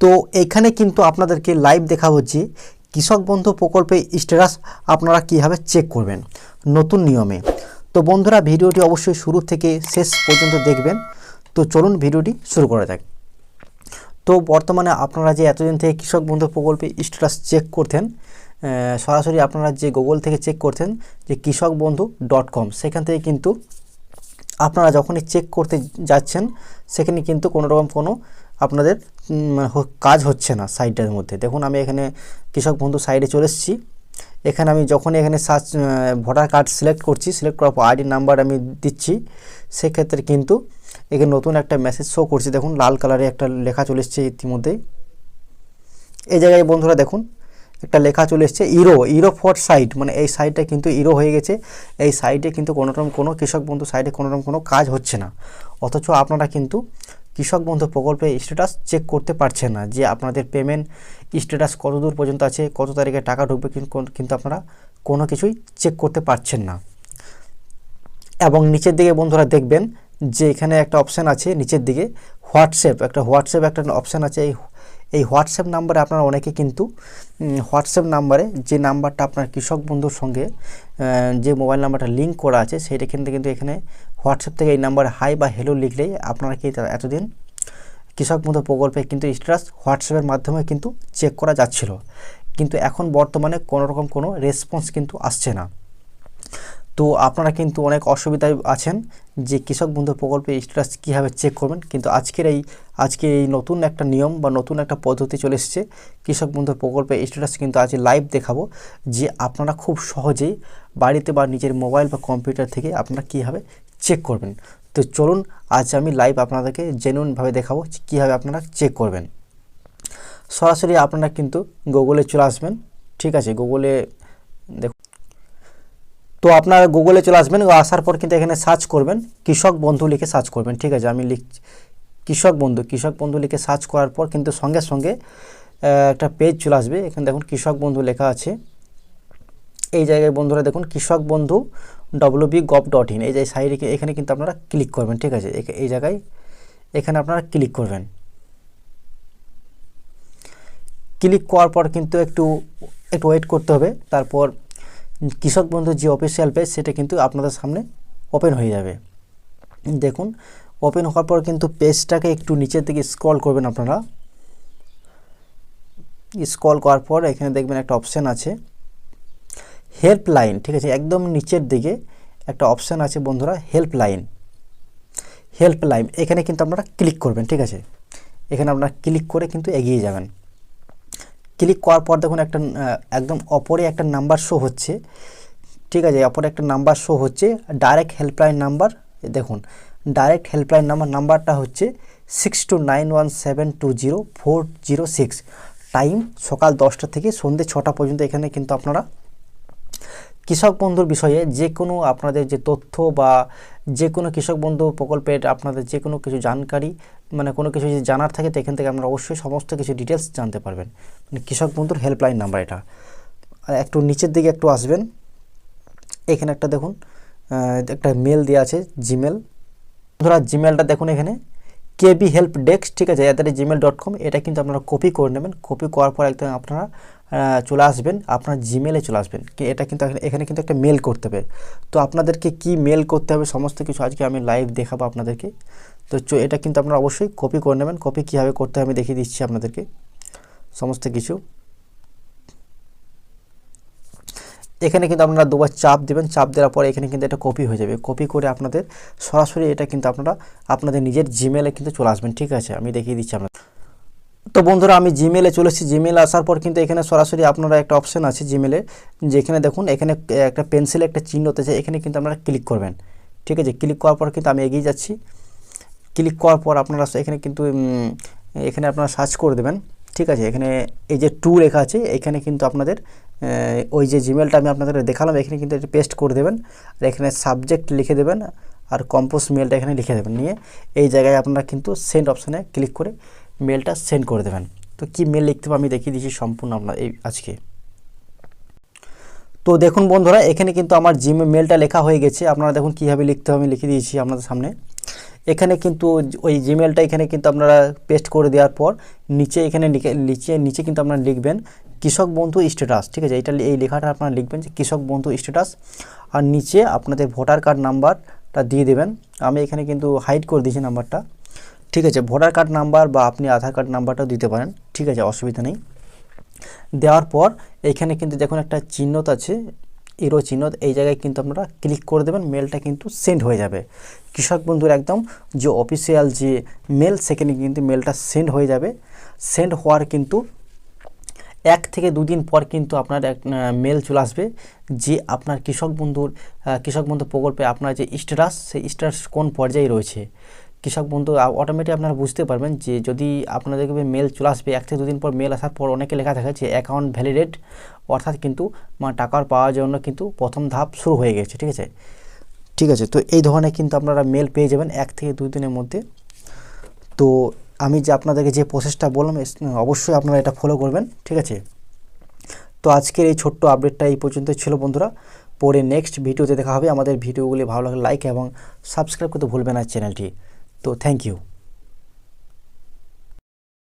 তো এইখানে কিন্তু আপনাদেরকে লাইভ দেখা হচ্ছে কৃষক বন্ধু প্রকল্পে স্ট্যাটাস আপনারা কীভাবে চেক করবেন নতুন নিয়মে। তো বন্ধুরা, ভিডিওটি অবশ্যই শুরু থেকে শেষ পর্যন্ত দেখবেন। তো চলুন ভিডিওটি শুরু করা যাক। তো বর্তমানে আপনারা যে এতদিন থেকে কৃষক বন্ধু প্রকল্পে স্ট্যাটাস চেক করতেন সরাসরি আপনারা যে গুগল থেকে চেক করতেন যে কৃষক বন্ধু ডট কম সেখান থেকে কিন্তু আপনারা যখনই চেক করতে যাচ্ছেন, সেখানে কিন্তু কোনো রকম কোনো আপনাদের হ- কাজ হচ্ছে না সাইটের মধ্যে। দেখুন, আমি এখানে কৃষক বন্ধু সাইডে চলে এসেছি। এখানে আমি যখনই এখানে সার্চ ভোটার কার্ড সিলেক্ট করছি সিলেক্ট করার পর আইডি নাম্বার আমি দিচ্ছি, সেক্ষেত্রে কিন্তু এখানে নতুন একটা মেসেজ শো করছে। দেখুন, লাল কালারে একটা লেখা চলে এসছে ইতিমধ্যেই। এই জায়গায় বন্ধুরা দেখুন, একটা লেখা চলে এসছে ইরো ইরো ফর সাইট মানে এই সাইটটা কিন্তু ইরো হয়ে গেছে। এই সাইটে কিন্তু কোনোরকম কোনো কৃষক বন্ধু সাইটে কোনোরকম কোনো কাজ হচ্ছে না। অথচ আপনারা কিন্তু কৃষক বন্ধু প্রকল্পে স্ট্যাটাস চেক করতে পারছেন না যে আপনাদের পেমেন্ট স্ট্যাটাস কত দূর পর্যন্ত আছে, কত তারিখে টাকা ঢুকবে কিন্তু আপনারা কোনো কিছুই চেক করতে পারছেন না। এবং নিচের দিকে বন্ধুরা দেখবেন যে এখানে একটা অপশান আছে, নিচের দিকে হোয়াটসঅ্যাপ, একটা হোয়াটসঅ্যাপ একটা অপশান আছে, এই এই হোয়াটসঅ্যাপ নাম্বারে আপনারা অনেকে কিন্তু হোয়াটসঅ্যাপ নাম্বারে যে নাম্বারটা আপনার কৃষক বন্ধুর সঙ্গে যে মোবাইল নাম্বারটা লিঙ্ক করা আছে সেইটা কিন্তু কিন্তু এখানে হোয়াটসঅ্যাপ থেকে এই নাম্বারে হাই বা হ্যালো লিখলেই আপনারা কি এতদিন কৃষক বন্ধু প্রকল্পে কিন্তু স্ট্যাটাস হোয়াটসঅ্যাপের মাধ্যমে কিন্তু চেক করা যাচ্ছিল। কিন্তু এখন বর্তমানে কোনো রকম কোনো রেসপন্স কিন্তু আসছে না। তো আপনারা কিন্তু অনেক অসুবিধায় আছেন যে কৃষক বন্ধু প্রকল্পে স্ট্যাটাস কীভাবে চেক করবেন। কিন্তু আজকের এই আজকে এই নতুন একটা নিয়ম বা নতুন একটা পদ্ধতি চলে এসেছে। কৃষক বন্ধু প্রকল্পে স্ট্যাটাস কিন্তু আজ লাইভ দেখাবো যে আপনারা খুব সহজেই বাড়িতে বা নিজের মোবাইল বা কম্পিউটার থেকে আপনারা কীভাবে চেক করবেন। তো চলুন, আজ আমি লাইভ আপনাদেরকে জেনুইনভাবে দেখাবো কীভাবে আপনারা চেক করবেন। সরাসরি আপনারা কিন্তু গুগলে চলে আসবেন। ঠিক আছে গুগলে দেখুন। তো আপনারা গুগলে চলে আসবেন, আসার পর কিন্তু এখানে সার্চ করবেন, কৃষক বন্ধু লিখে সার্চ করবেন, ঠিক আছে? আমি লিখ, কৃষক বন্ধু কৃষক বন্ধু লিখে সার্চ করার পর কিন্তু সঙ্গে সঙ্গে একটা পেজ চলে আসবে। এখানে দেখুন কৃষক বন্ধু লেখা আছে। এই জায়গায় বন্ধুরা দেখুন, Krishak Bandhu W B gov dot in এই যে সাইডে এখানে কিন্তু আপনারা ক্লিক করবেন, ঠিক আছে? এই জায়গায় এখানে আপনারা ক্লিক করবেন। ক্লিক করার পর কিন্তু একটু একটু ওয়েট করতে হবে। তারপর কৃষক বন্ধুর যে অফিসিয়াল পেজ সেটা কিন্তু আপনাদের সামনে ওপেন হয়ে যাবে। দেখুন ওপেন হওয়ার পর কিন্তু পেজটাকে একটু নিচের দিকে স্ক্রল করবেন আপনারা। স্ক্রল করার পর এখানে দেখবেন একটা অপশান আছে হেল্পলাইন ঠিক আছে? একদম নিচের দিকে একটা অপশান আছে বন্ধুরা হেল্পলাইন হেল্পলাইন এখানে কিন্তু আপনারা ক্লিক করবেন, ঠিক আছে? এখানে আপনারা ক্লিক করে কিন্তু এগিয়ে যাবেন। ক্লিক করার পর দেখুন একটা একদম অপরে একটা নাম্বার শো হচ্ছে। ঠিক আছে, অপরে একটা নাম্বার শো হচ্ছে। ডাইরেক্ট হেল্পলাইন নাম্বার দেখুন ডাইরেক্ট হেল্পলাইন নাম্বার নাম্বারটা হচ্ছে six two nine one seven two zero four zero six time সকাল দশটা থেকে সন্ধ্যে ছটা পর্যন্ত এখানে কিন্তু আপনারা কৃষক বন্ধুর বিষয়ে যে কোনো আপনাদের যে তথ্য বা যে কোনো কৃষক বন্ধু প্রকল্পের আপনাদের যে কোনো কিছু জানকারি মানে কোনো কিছু যদি জানার থাকে, তো এখান থেকে আপনারা অবশ্যই সমস্ত কিছু ডিটেলস জানতে পারবেন। মানে কৃষক বন্ধুর হেল্পলাইন নাম্বার এটা। একটু নিচের দিকে একটু আসবেন। এখানে একটা দেখুন একটা মেল দেওয়া আছে জিমেল বন্ধুরা জিমেলটা দেখুন এখানে। কেবি হেল্প ডেস্ক ঠিক আছে অ্যাট জিমেল ডট কম এটা কিন্তু আপনারা কপি করে নেবেন। কপি করার পর একদম আপনারা চলে আসবেন, আপনার জিমেলে চলে আসবেন। এটা কিন্তু এখানে- কিন্তু একটা মেল করতে হবে। তো আপনাদেরকে কি মেল করতে হবে, সমস্ত কিছু আজকে আমি লাইভ দেখাবো আপনাদেরকে। তো এটা কিন্তু আপনারা অবশ্যই কপি করে নেবেন। কপি কীভাবে করতে হবে আমি দেখিয়ে দিচ্ছি আপনাদেরকে। সমস্ত কিছু। এখানে কিন্তু আপনারা দুবার চাপ দেবেন। চাপ দেওয়ার পরে এখানে কিন্তু এটা কপি হয়ে যাবে। কপি করে আপনাদের সরাসরি এটা কিন্তু আপনারা আপনাদের নিজের জিমেলে কিন্তু চলে আসবেন। ঠিক আছে, আমি দেখিয়ে দিচ্ছি আপনাদের। তো বন্ধুরা, আমি জিমেলে চলে এসেছি। জিমেলে আসার পর কিন্তু এখানে সরাসরি আপনারা একটা অপশন আছে জিমেলে যেখানে দেখুন, এখানে একটা পেন্সিল একটা চিহ্ন আছে এখানে কিন্তু আপনারা ক্লিক করবেন। ঠিক আছে? ক্লিক করার পর কিন্তু আমি এগিয়ে যাচ্ছি। ক্লিক করার পর আপনারা এখানে কিন্তু এখানে আপনারা সার্চ করে দেবেন। ঠিক আছে? এখানে এই যে টু লেখা আছে, এখানে কিন্তু আপনাদের ওই যে জিমেলটা আমি আপনাদের দেখালাম, এখানে কিন্তু এটা পেস্ট করে দেবেন। আর এখানে সাবজেক্ট লিখে দেবেন। আর কম্পোজ মেলটা এখানে লিখে দেবেন। নিয়ে এই জায়গায় আপনারা কিন্তু সেন্ড অপশানে ক্লিক করে মেলটা সেন্ড করে দেবেন। তো কি মেল লিখতে হবে আমি দেখিয়ে দিচ্ছি সম্পূর্ণ আপনার এই আজকে। তো দেখুন বন্ধুরা, এখানে কিন্তু আমার জিমে মেলটা লেখা হয়ে গেছে। আপনারা দেখুন কীভাবে লিখতে হবে আমি লিখে দিয়েছি আপনাদের সামনে। এখানে কিন্তু ওই জিমেলটা এখানে কিন্তু আপনারা পেস্ট করে দেওয়ার পর নিচে এখানে নিচে নিচে কিন্তু আপনারা লিখবেন কৃষক বন্ধু স্ট্যাটাস ঠিক আছে? এটা এই লেখাটা আপনারা লিখবেন যে কৃষক বন্ধু স্ট্যাটাস আর নিচে আপনাদের ভোটার কার্ড নাম্বারটা দিয়ে দেবেন। আমি এখানে কিন্তু হাইড করে দিয়েছি নাম্বারটা ঠিক আছে ভোটার কার্ড নাম্বার বা আপনি আধার কার্ড নাম্বারটাও দিতে পারেন, ঠিক আছে, অসুবিধা নেই। দেওয়ার পর এখানে কিন্তু দেখুন একটা চিহ্নত আছে এরো চিহ্ন এই জায়গায় কিন্তু আপনারা ক্লিক করে দেবেন মেলটা কিন্তু সেন্ড হয়ে যাবে। কৃষক বন্ধুর একদম, যে অফিসিয়াল যে মেল সেখানে কিন্তু মেলটা সেন্ড হয়ে যাবে। সেন্ড হওয়ার কিন্তু এক থেকে দুদিন পর কিন্তু আপনার এক মেল চলে আসবে, যে আপনার কৃষক বন্ধুর কৃষক বন্ধু প্রকল্পে আপনার যে স্ট্যাটাস সেই স্ট্যাটাস কোন পর্যায়ে রয়েছে। কৃষক বন্ধু অটোমেটিক আপনারা বুঝতে পারবেন যে যদি আপনাদেরকে মেল চলে আসবে, এক থেকে দুদিন পর মেল আসার পর অনেকে লেখা থাকে যে অ্যাকাউন্ট ভ্যালিডেট অর্থাৎ কিন্তু মানে টাকার পাওয়ার জন্য কিন্তু প্রথম ধাপ শুরু হয়ে গেছে, ঠিক আছে? ঠিক আছে, তো এই ধরনের কিন্তু আপনারা মেল পেয়ে যাবেন এক থেকে দুই দিনের মধ্যে। তো আমি যে আপনাদেরকে যে প্রসেসটা বললাম অবশ্যই আপনারা এটা ফলো করবেন, ঠিক আছে? তো আজকের এই ছোট্ট আপডেটটা এই পর্যন্ত ছিল, বন্ধুরা। পরে নেক্সট ভিডিওতে দেখা হবে। আমাদের ভিডিওগুলি ভালো লাগলে লাইক এবং সাবস্ক্রাইব করতে ভুলবেন না চ্যানেলটি। तो थैंक यू।